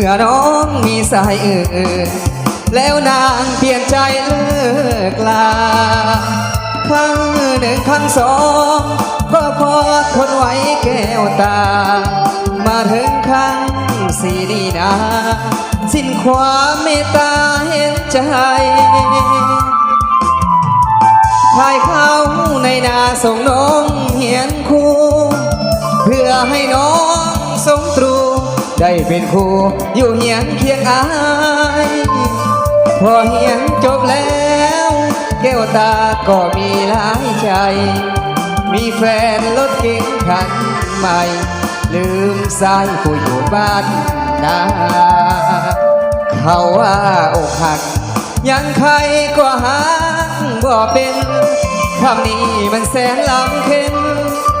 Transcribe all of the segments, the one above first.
ื่อน้องมีสายอื่น แล้วนางเปลี่ยนใจเลิกลา ครั้งหนึ่งครั้งสองก็พอทนไหวแก้วตา มาถึงครั้งสี่นี่นาสิ้นความเมตตาเห็นใจพายเข้าในนาส่งน้องเหียนครูเพื่อให้น้องสมตรู ได้เป็นครูอยู่เหียนเคียงอาย พอเหียนจบแล้ว แก้วตาก็มีหลายใจ มีแฟนรถเก๋งคันใหม่ ลืมสายผู้อยู่บ้านนาเขาว่าอกหัก ยังใครก็หางบ่เป็นคำนี้มันแสนลำเค็น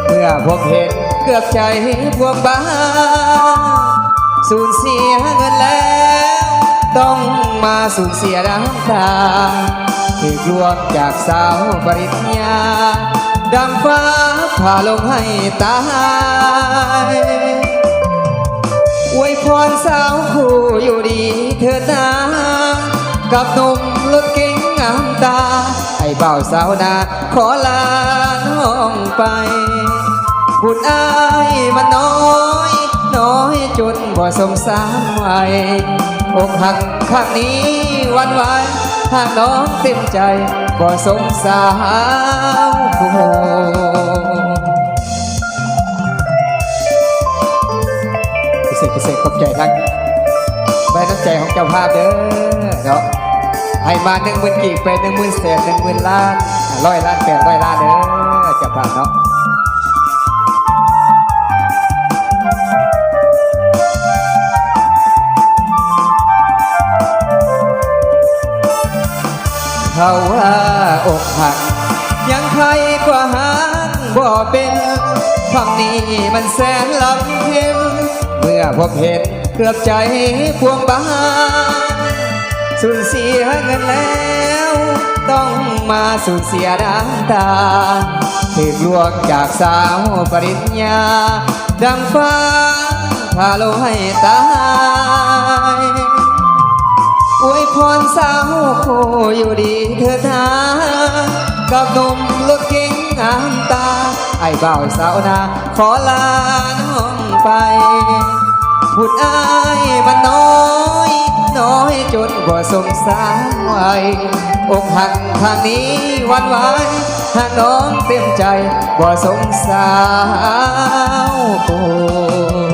เมื่อพบเห็นเกือบใจพวกบ้า สูญเสียเงินแล้ว ต้องมาสูญเสียน้ำตาถูกลวงจากสาวปริญญาดังฟ้าผ่าลงให้ตายอวยพรสาวคู่อยู่ดีเถิดนากับหนุ่มรถเก๋งงามตา ให้เบาสาวนาขอลาน้องไป บุญอายมันน้อย บ่สมสารไหวอกหักข้างนี้วันไหวหากน้องเต็มใจบ่สงสารผู้พิเศษพิเศษขอบใจทั้งใบน้ำใจของเจ้าภาพเด้อเนาะให้มาหนึ่งหมื่นกีบไปหนึ่งหมื่นแสนหนึ่งหมื่นล้านร้อยล้านแปดร้อยล้านเด้อเจ้าภาพเนาะ เขาว่าอกหัก ยังใครกว่าหางบ่เป็นคำนี้มันแสนลำเค็มเมื่อพบเห็นเกือบใจพวงบ้าสูญเสียเงินแล้ว ต้องมาสูญเสียน้ำตาถูกลวงจากสาวปริญญา ดังฟ้าพาโลให้ตาย อยู่ดีเถิดนากับหนุ่มรถเก๋งงามตา ไอ้บ่าวสาวนาขอลาน้องไปพูดอายมันน้อยน้อยจนบ่สมสารไหวอกหักทางนี้หวันไหวหากน้องเต็มใจบ่สงสารผู้